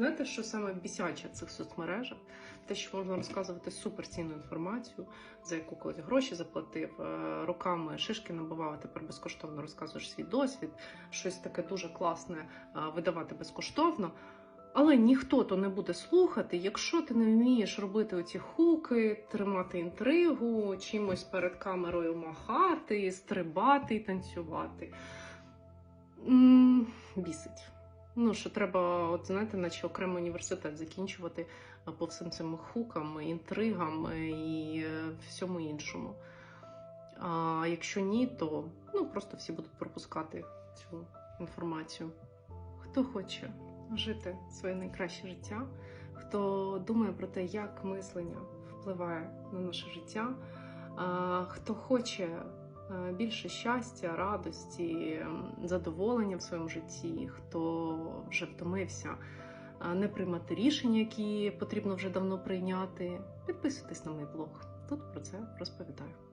Знаєте, що саме бісяче в цих соцмережах? Те, що можна розказувати суперцінну інформацію, за яку колись гроші заплатив, е, роками шишки набивав, а тепер безкоштовно розказуєш свій досвід, щось таке дуже класне е, видавати безкоштовно. Але ніхто то не буде слухати, якщо ти не вмієш робити оці хуки, тримати інтригу, чимось перед камерою махати, стрибати і танцювати. М, Бісить. Ну, що треба, от знаєте, наче окремий університет закінчувати по всім цим хукам, інтригам е, і е, всьому іншому. А якщо ні, то ну, просто всі будуть пропускати цю інформацію. Хто хоче жити своє найкраще життя, хто думає про те, як мислення впливає на наше життя, хто хоче більше щастя, радості, задоволення в своєму житті, хто вже втомився не приймати рішення, які потрібно вже давно прийняти, підписуйтесь на мій блог. Тут про це розповідаю.